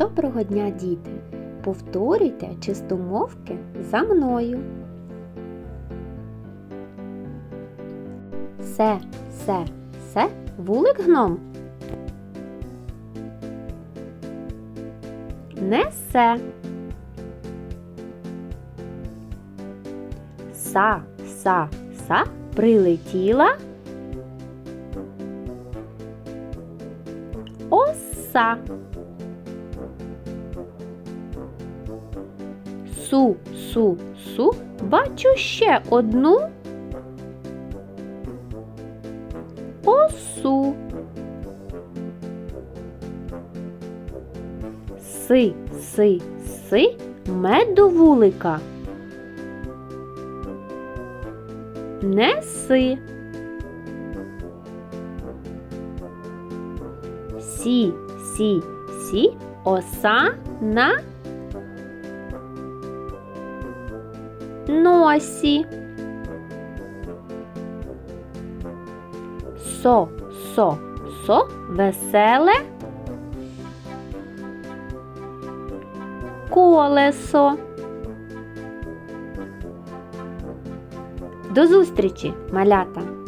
Доброго дня, діти! Повторюйте чистомовки за мною. Се, се, се, вулик гном. Несе. Са, са, са, прилетіла. Оса. Су, су, су, бачу ще одну осу. Си, си, си, меду вулика. Неси. Сі, сі, сі, оса на носі. Со, со, со, веселе колесо. До зустрічі, малята!